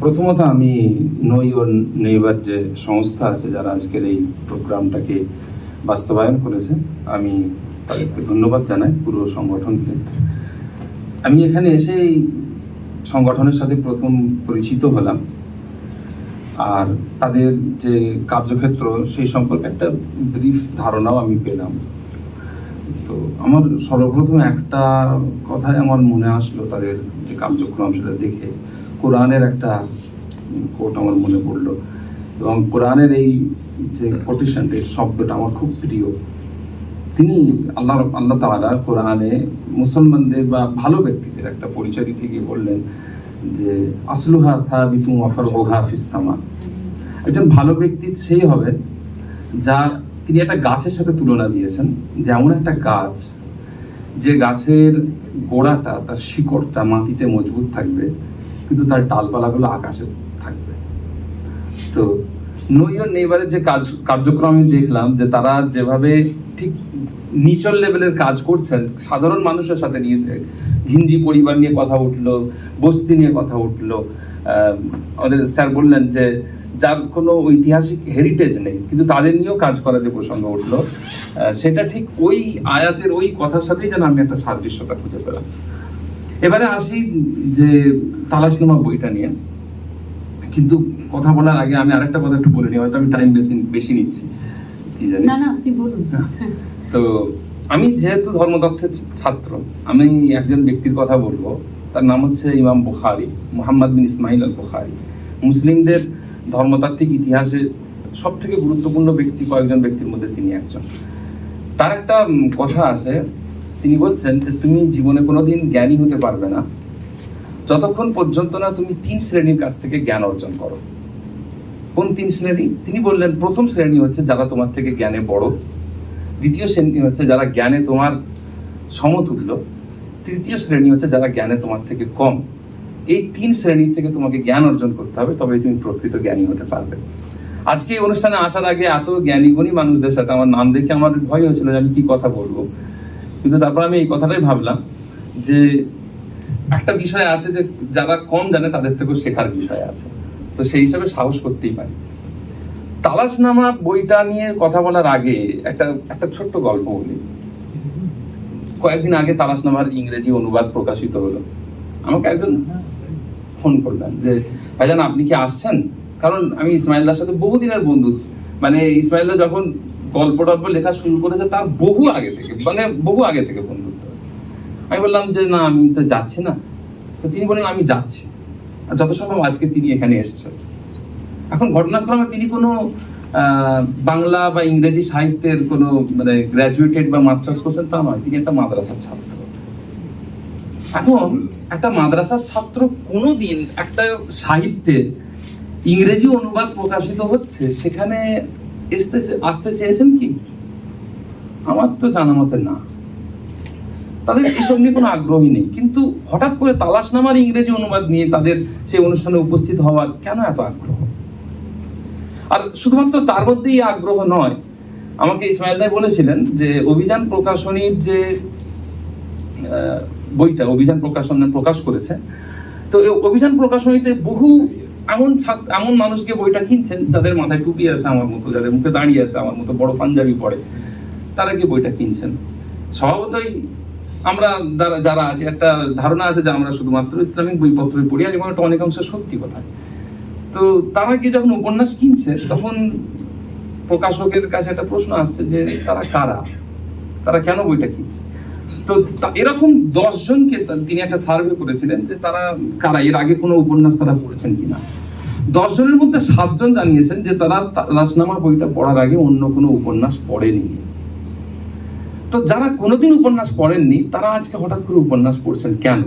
প্রথমত আমি নই ও নেইবার যে সংস্থা আছে যারা আজকের এই প্রোগ্রামটাকে বাস্তবায়ন করেছে, আমি তাদেরকে ধন্যবাদ জানাই পুরো সংগঠনকে। আমি এখানে এসেই সংগঠনের সাথে প্রথম পরিচিত হলাম। আর তাদের যে কার্যক্ষেত্র, সেই সম্পর্কে একটা ব্রিফ ধারণাও আমি পেলাম। তো আমার সর্বপ্রথম একটা কথাই আমার মনে আসলো তাদের যে কার্যক্রম সেটা দেখে। কোরআনের একটা কোট আমার মনে পড়ল এবং কোরআনের এই যে কোটেশনটা এই শব্দটা আমার খুব প্রিয়। তিনি আল্লাহ আল্লাহ তাআলা কোরআনে মুসলমানদের বা ভালো ব্যক্তিদের একটা পরিচয় গিয়ে বললেন যে আসলুহা সাবিতু ওয়াফারহুহা ফিস সামা। একজন ভালো ব্যক্তি সেই হবে যার তিনি একটা গাছের সাথে তুলনা দিয়েছেন যে এমন একটা গাছ যে গাছের গোড়াটা, তার শিকড়টা মাটিতে মজবুত থাকবে, কিন্তু তার ডালপালাগুলো আকাশে থাকবে। তো নইয়র নেইবারের যে কাজ, কার্যক্রম আমি দেখলাম যে তারা যেভাবে ঠিক নিচল লেভেলের কাজ করছেন, সাধারণ মানুষের সাথে নিয়ে ঘিঞ্জি পরিবার নিয়ে কথা উঠল বস্তি নিয়ে কথা উঠল। আমাদের স্যার বললেন যে যার কোনো ঐতিহাসিক হেরিটেজ নেই কিন্তু তাদের নিয়েও কাজ করার যে প্রসঙ্গ উঠল। সেটা ঠিক ওই আয়াতের ওই কথার সাথেই যেন আমি একটা সাদৃশ্যতা খুঁজে পেলাম। এবারে আসি যে তালাশনামা বইটা নিয়ে। কিন্তু কথা বলার আগে আমি আরেকটা কথা একটু বলে নিই হয়তো আমি টাইম বেশি বেশি নিচ্ছি। কি জানি? না না আপনি বলুন। তো আমি যেহেতু ধর্মতত্ত্বের ছাত্র, আমি একজন ব্যক্তির কথা বলব, তার নাম হচ্ছে ইমাম বুখারি, মুহাম্মদ বিন ইসমাইল আল বুখারি মুসলিমদের ধর্মতাত্ত্বিক ইতিহাসে সব থেকে গুরুত্বপূর্ণ ব্যক্তি কয়েকজন ব্যক্তির মধ্যে তিনি একজন। তার একটা কথা আছে, তিনি বলছেন যে তুমি জীবনে কোনোদিন জ্ঞানী হতে পারবে না, যতক্ষণ পর্যন্ত না তুমি তিন শ্রেণির কাছ থেকে জ্ঞান অর্জন করো। কোন তিন শ্রেণি? তিনি বললেন, প্রথম শ্রেণি হচ্ছে যারা তোমার থেকে জ্ঞানে বড়। দ্বিতীয় শ্রেণি হচ্ছে যারা জ্ঞানে তোমার সমতুল্য। তৃতীয় শ্রেণি হচ্ছে যারা জ্ঞানে তোমার থেকে কম। এই তিন শ্রেণি থেকে তোমাকে জ্ঞান অর্জন করতে হবে, তবে তুমি প্রকৃত জ্ঞানী হতে পারবে। আজকে এই অনুষ্ঠানে আসার আগে এত জ্ঞানী গুণী মানুষদের সাথে আমার নাম দেখে আমার ভয় হয়েছিল যে আমি কি কথা বলব। কিন্তু তারপর আমি এই কথাটাই ভাবলাম যে একটা বিষয় আছে যে যারা কম জানে তাদের থেকেও শেখার বিষয় আছে। তো সেই হিসাবে সাহস করতেই পারি। তালাশনামা বইটা নিয়ে কথা বলার আগে একটা একটা ছোট্ট গল্প বলি। কয়েকদিন আগে তালাশনামার ইংরেজি অনুবাদ প্রকাশিত হলো। আমাকে একজন ফোন করলেন যে, ভাইজান, আপনি কি আসছেন? কারণ আমি ইসমাইল্লার সাথে বহুদিনের বন্ধু। মানে ইসমাইল্লা যখন গল্প টল্প লেখা শুরু করেছে, তার বহু আগে থেকে মানে বহু আগে থেকে বন্ধুত্ব আমি বললাম যে, না, আমি তো যাচ্ছি না। তো তিনি বললেন, আমি যাচ্ছি। আর যত সম্ভব আজকে তিনি এখানে এসেছেন। এখন ঘটনাক্রমে তিনি কোনো বাংলা বা ইংরেজি সাহিত্যের কোনো মানে গ্র্যাজুয়েটেড বা মাস্টার্স করছেন তা নয়। তিনি একটা মাদ্রাসার ছাত্র। এখন একটা মাদ্রাসার ছাত্র কোনোদিন একটা সাহিত্যে ইংরেজি অনুবাদ প্রকাশিত হচ্ছে, সেখানে আসতে আসতে চেয়েছেন কি? আমার তো জানা মতে না। তাদের এসব নিয়ে কোনো আগ্রহী নেই। কিন্তু হঠাৎ করে তালাশনামার ইংরেজি অনুবাদ নিয়ে তাদের সেই অনুষ্ঠানে উপস্থিত হওয়ার কেন এত আগ্রহ? আর শুধুমাত্র তার মধ্যেই আগ্রহ নয়, আমাকে ইসমাইল ভাই বলেছিলেন যে অভিযান প্রকাশনীর যে বইটা, অভিযান প্রকাশন প্রকাশ করেছে, তো অভিযান প্রকাশনীতে বহু এমন ছাত্র, এমন মানুষকে বইটা কিনছেন, যাদের মাথায় টুপি আছে আমার মতো, যাদের মুখে দাঁড়িয়ে আছে আমার মতো, বড় পাঞ্জাবি পরে, তারা কি বইটা কিনছেন। স্বভাবতই আমরা যারা যারা আছি, একটা ধারণা আছে যে আমরা শুধুমাত্র ইসলামিক বইপত্রই পড়ি, আর এবং এটা অনেকাংশ সত্যি কথা। তো তারা কি যখন উপন্যাস কিনছে, তখন প্রকাশকের কাছে একটা প্রশ্ন আসছে যে, তারা কারা? তারা কেন বইটা কিনছে? তো এরকম দশজনকে তিনি একটা সার্ভে করেছিলেন যে তারা কারা, এর আগে কোনো উপন্যাস তারা পড়েছেন কিনা? দশ জনের মধ্যে সাতজন জানিয়েছেন যে তারা রাসনামা বইটা পড়ার আগে অন্য কোনো উপন্যাস পড়েনি। তো যারা কোনোদিন উপন্যাস পড়েননি, তারা আজকে হঠাৎ করে উপন্যাস পড়ছেন কেন?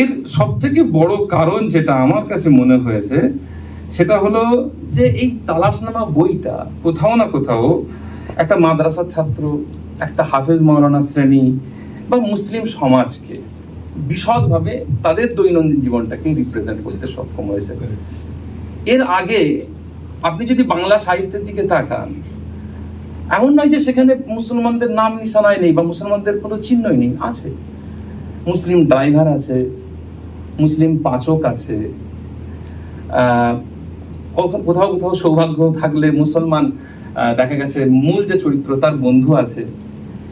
এর সব থেকে বড় কারণ যেটা আমার কাছে মনে হয়েছে, সেটা হলো যে এই তালাশনামা বইটা কোথাও না কোথাও একটা মাদ্রাসার ছাত্র, একটা হাফেজ মাওলানা শ্রেণি বা মুসলিম সমাজকে বিশদভাবে তাদের দৈনন্দিন জীবনটাকে রিপ্রেজেন্ট করতে সক্ষম হয়েছে। এর আগে আপনি যদি বাংলা সাহিত্যের দিকে তাকান, এমন নয় যে সেখানে মুসলমানদের নাম নিশানায় নেই বা মুসলমানদের কোনো চিহ্নই নেই, আছে। মুসলিম ড্রাইভার আছে, মুসলিম পাচক আছে কোথাও কোথাও সৌভাগ্য থাকলে মুসলমান দেখা গেছে মূল যে চরিত্র তার বন্ধু আছে।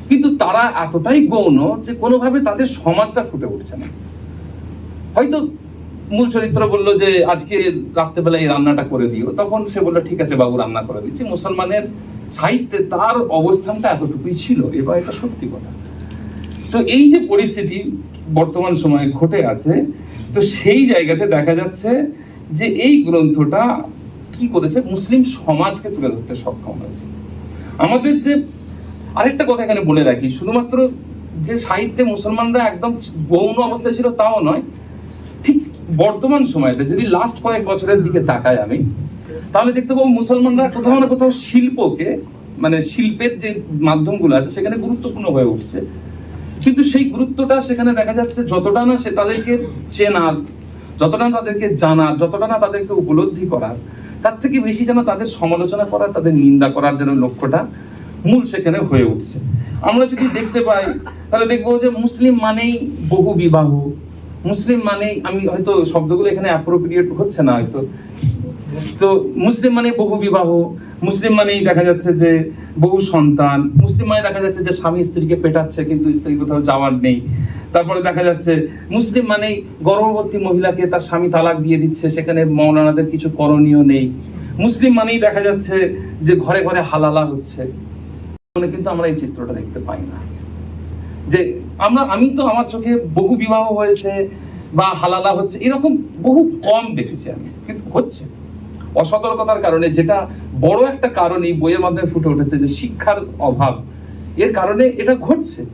কিন্তু তারা এতটাই গৌণ যে কোনোভাবে তাদের সমাজটা ফুটে উঠছে না। হয়তো মূল চরিত্র বলল যে, আজকে রাত্রেবেলা এই রান্নাটা করে দিও। তখন সে বলল, ঠিক আছে বাবু, রান্না করে দিচ্ছি। মুসলমানের সাহিত্যে তার অবস্থানটা এতটুকুই ছিল। এবার এটা সত্যি কথা। তো এই যে পরিস্থিতি বর্তমান সময়ে ঘটে আছে, তো সেই জায়গাতে দেখা যাচ্ছে যে এই গ্রন্থটা কি করেছে? মুসলিম সমাজকে তুলে ধরতে সক্ষম হয়েছে। আমাদের যে আরেকটা কথা এখানে বলে রাখি, শুধুমাত্র যে সাহিত্যে মুসলমানরা একদম গৌণ অবস্থায় ছিল তাও নয়, ঠিক বর্তমান সময়তে যদি লাস্ট কয়েক বছরের দিকে তাকাই আমি, তাহলে দেখতে পাবো মুসলমানরা কোথাও না কোথাও শিল্পকে মানে শিল্পের যে মাধ্যমগুলো আছে, সেখানে গুরুত্বপূর্ণ হয়ে উঠছে। কিন্তু সেই গুরুত্বটা সেখানে দেখা যাচ্ছে যতটা না সে তাদেরকে চেনার, যতটা না তাদেরকে জানার, যতটা না তাদেরকে উপলব্ধি করার, তার থেকে বেশি যেন তাদের সমালোচনা করার, তাদের নিন্দা করার যেন লক্ষ্যটা মূল সেখানে হয়ে উঠছে। আমরা যদি দেখতে পাই, তাহলে দেখব যে মুসলিম মানেই বহু বিবাহ। মুসলিম মানেই, আমি হয়তো শব্দগুলো এখানে অ্যাপ্রোপ্রিয়েট হচ্ছে না হয়তো। তো মুসলিম মানে বহু বিবাহ, মুসলিম মানেই দেখা যাচ্ছে যে বহু সন্তান মুসলিম মানে দেখা যাচ্ছে যে স্বামী স্ত্রীকে পেটাচ্ছে কিন্তু স্ত্রী কোথাও যাওয়ার নেই। তারপরে দেখা যাচ্ছে মুসলিম মানেই গর্ভবতী মহিলাকে তার স্বামী তালাক দিয়ে দিচ্ছে, সেখানে মৌলানাদের কিছু করণীয় নেই। মুসলিম মানেই দেখা যাচ্ছে যে ঘরে ঘরে হালালা হচ্ছে। কিন্তু আমরা এই চিত্রটা দেখতে পাই না। যে আমরা, আমি তো আমার চোখে বহু বিবাহ হয়েছে বা হালালা হচ্ছে, এরকম বহু কম দেখেছি আমি, কিন্তু হচ্ছে। অসতর্কতার কারণে, যেটা বড় একটা কারণ এই বইয়ের মাধ্যমে ফুটে উঠেছে যে শিক্ষার অভাব। এর কারণে এটা ঘটছে।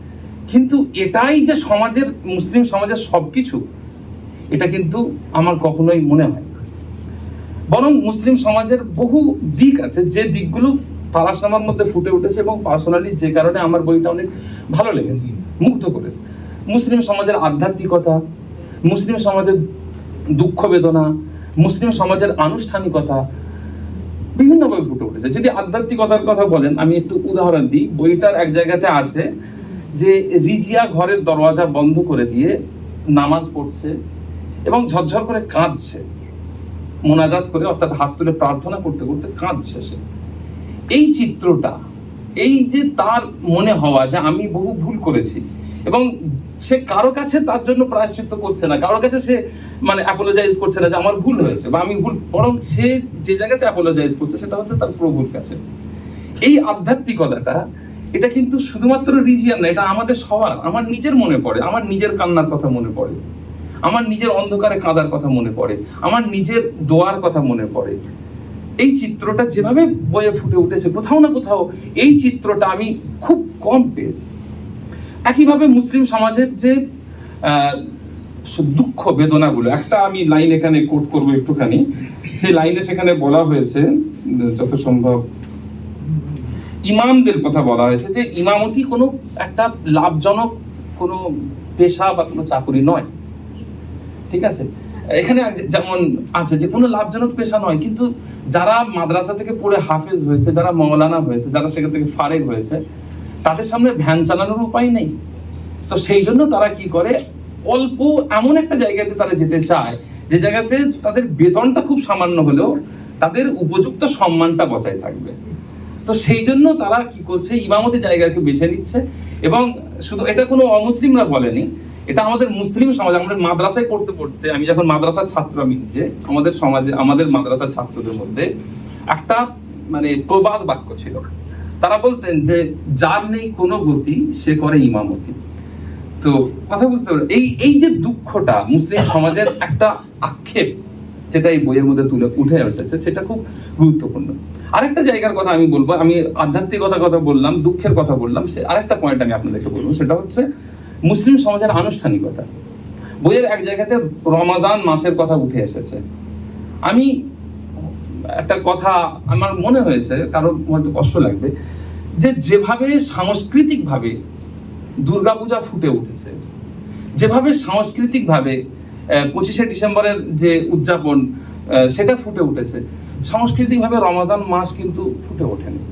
কিন্তু এটাই যে সমাজের, মুসলিম সমাজের সবকিছু, এটা কিন্তু আমার কখনোই মনে হয়। বরং মুসলিম সমাজের বহু দিক আছে, যে দিকগুলো তালাশ নামার মধ্যে ফুটে উঠেছে এবং পার্সোনালি যে কারণে আমার বইটা অনেক ভালো লেগেছে, মুগ্ধ করেছে। মুসলিম সমাজের আধ্যাত্মিকতা, মুসলিম সমাজের দুঃখ বেদনা মুসলিম সমাজের আনুষ্ঠানিকতা বিভিন্নভাবে ফুটে উঠেছে। যদি আধ্যাত্মিকতার কথা বলেন, আমি একটু উদাহরণ দিই। বইটার এক জায়গাতে আছে যে রিজিয়া ঘরের দরওয়াজা বন্ধ করে দিয়ে নামাজ পড়ছে এবং ঝরঝর করে কাঁদছে। মোনাজাত করে অর্থাৎ হাত তুলে প্রার্থনা করতে করতে কাঁদছে সে। এই চিত্রটা, এই যে তার মনে হওয়া যে আমি বহু ভুল করেছি এবং সে কারও কাছে তার জন্য প্রায়শ্চিত্ত করছে না, কারও কাছে সে মানে অ্যাপোলোজাইজ করছে না যে আমার ভুল হয়েছে বা আমি ভুল, বরং সে যে জায়গাতে অ্যাপোলোজাইজ করছে সেটা হচ্ছে তার প্রভুর কাছে। এই আধ্যাত্মিকতাটা, এটা কিন্তু শুধুমাত্র রিজিয়ান না, এটা আমাদের সবার, আমার নিজের মনে পড়ে, আমার নিজের কান্নার কথা মনে পড়ে, আমার নিজের অন্ধকারে কাঁদার কথা মনে পড়ে, আমার নিজের দোয়ার কথা মনে পড়ে। এই চিত্রটা যেভাবে বয়ে ফুটে উঠেছে, কোথাও না কোথাও এই চিত্রটা আমি খুব কম পেয়েছি। একইভাবে মুসলিম সমাজের যে দুঃখ, বেদনাগুলো, একটা আমি লাইন এখানে কোট করব একটুখানি। সেই লাইনে সেখানে বলা হয়েছে, যত সম্ভব, ইমামদের কথা বলা হয়েছে যে ইমামতি কোনো একটা লাভজনক কোনো পেশা বা কোনো চাকুরি নয়। ঠিক আছে? এখানে যেমন আছে যে কোনো লাভজনক পেশা নয়, কিন্তু যারা মাদ্রাসা থেকে পড়ে হাফেজ হয়েছে, যারা মৌলানা হয়েছে, যারা সেখান থেকে ফারেক হয়েছে তাদের সামনে ভ্যান চালানোর উপায় নেই। তো সেই জন্য তারা কি করে? অল্প এমন একটা জায়গাতে তারা যেতে চায়, যে জায়গাতে তাদের বেতনটা খুব সামান্য হলেও তাদের উপযুক্ত সম্মানটা বজায় থাকবে। তো সেই জন্য তারা কি করছে? ইমামতি জায়গাকে বেছে নিচ্ছে এবং শুধু এটা কোনো অমুসলিমরা বলেনি, এটা আমাদের মুসলিম সমাজ, আমাদের মাদ্রাসায় পড়তে পড়তে আমি যখন মাদ্রাসার ছাত্র, আমি নিজে, আমাদের সমাজে, আমাদের মাদ্রাসার ছাত্রদের মধ্যে একটা মানে প্রবাদ বাক্য ছিল। তারা বলতেন যে, যার নেই কোনো গতি, সে করে ইমামতি। তো কথা বুঝতে পারো এই এই যে দুঃখটা মুসলিম সমাজের একটা আক্ষেপ, যেটা এই বইয়ের মধ্যে তুলে, উঠে এসেছে, সেটা খুব গুরুত্বপূর্ণ। আরেকটা জায়গার কথা আমি বলব, আমি আধ্যাত্মিকতার কথা বললাম, দুঃখের কথা বললাম, সে আরেকটা পয়েন্ট আমি আপনাদেরকে বলব, সেটা হচ্ছে মুসলিম সমাজের আনুষ্ঠানিকতা। বইয়ের এক জায়গাতে রমাজান মাসের কথা উঠে এসেছে। আমি একটা কথা আমার মনে হয়েছে কারও হয়তো কষ্ট লাগবে, যে যেভাবে সাংস্কৃতিকভাবে দুর্গাপূজা ফুটে উঠেছে, যেভাবে সাংস্কৃতিকভাবে পঁচিশে ডিসেম্বরের যে উদযাপন সেটা ফুটে উঠেছে, সাংস্কৃতিকভাবে রমাজান মাস কিন্তু ফুটে ওঠেনি।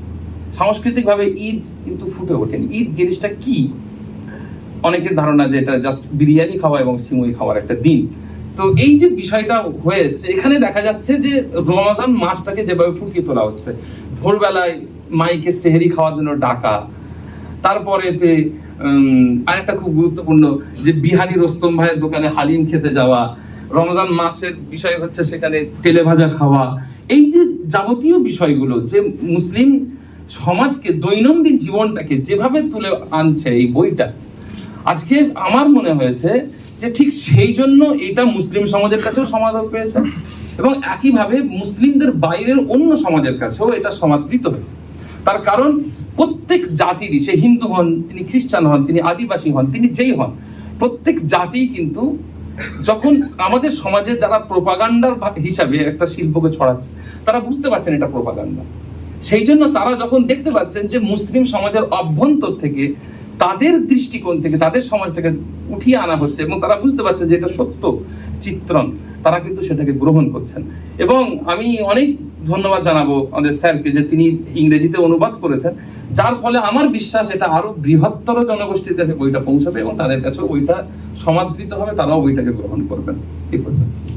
সাংস্কৃতিকভাবে ঈদ কিন্তু ফুটে ওঠেনি। ঈদ জিনিসটা কি? অনেকের ধারণা যে এটা জাস্ট বিরিয়ানি খাওয়া এবং সিমুই খাওয়ার একটা দিন। তো এই যে বিষয়টা হয়ে এসছে, এখানে দেখা যাচ্ছে যে রমাজান মাছটাকে যেভাবে ফুটিয়ে তোলা হচ্ছে, ভোরবেলায় মাইকে সেহেরি খাওয়ার জন্য ডাকা, তারপরে যে আরেকটা খুব গুরুত্বপূর্ণ যে বিহারি রোস্তম ভাইয়ের দোকানে হালিম খেতে যাওয়া, রমজান মাসের বিষয় হচ্ছে সেখানে তেলে ভাজা খাওয়া, এই যে যাবতীয় বিষয়গুলো যে মুসলিম সমাজকে দৈনন্দিন জীবনটাকে যেভাবে তুলে আনছে এই বইটা, আজকে আমার মনে হয়েছে যে ঠিক সেই জন্য এটা মুসলিম সমাজের কাছেও সমাদর পেয়েছে এবং একইভাবে মুসলিমদের বাইরের অন্য সমাজের কাছেও এটা সমাদৃত হয়েছে। তার কারণ প্রত্যেক জাতিরই, সে হিন্দু হন, তিনি খ্রিস্টান হন, তিনি আদিবাসী হন, তিনি যেই হন, প্রত্যেক জাতি কিন্তু যখন আমাদের সমাজে যারা প্রোপাগান্ডার হিসাবে একটা শিল্পকে ছড়াচ্ছে, তারা বুঝতে পারছেন এটা প্রোপাগান্ডা। সেই জন্য তারা যখন দেখতে পাচ্ছেন যে মুসলিম সমাজের অভ্যন্তর থেকে তাদের দৃষ্টিকোণ থেকে, তাদের সমাজটাকে উঠিয়ে আনা হচ্ছে এবং তারা বুঝতে পারছে যে এটা সত্য চিত্রণ। তারা কিন্তু সেটাকে গ্রহণ করছেন। এবং আমি অনেক ধন্যবাদ জানাব আমাদের স্যারকে যে তিনি ইংরেজিতে অনুবাদ করেছেন, যার ফলে আমার বিশ্বাস এটা আরও বৃহত্তর জনগোষ্ঠীর কাছে বইটা পৌঁছাবে এবং তাদের কাছে ওইটা সমাদৃত হবে, তারাও বইটাকে গ্রহণ করবেন। এই পর্যন্ত।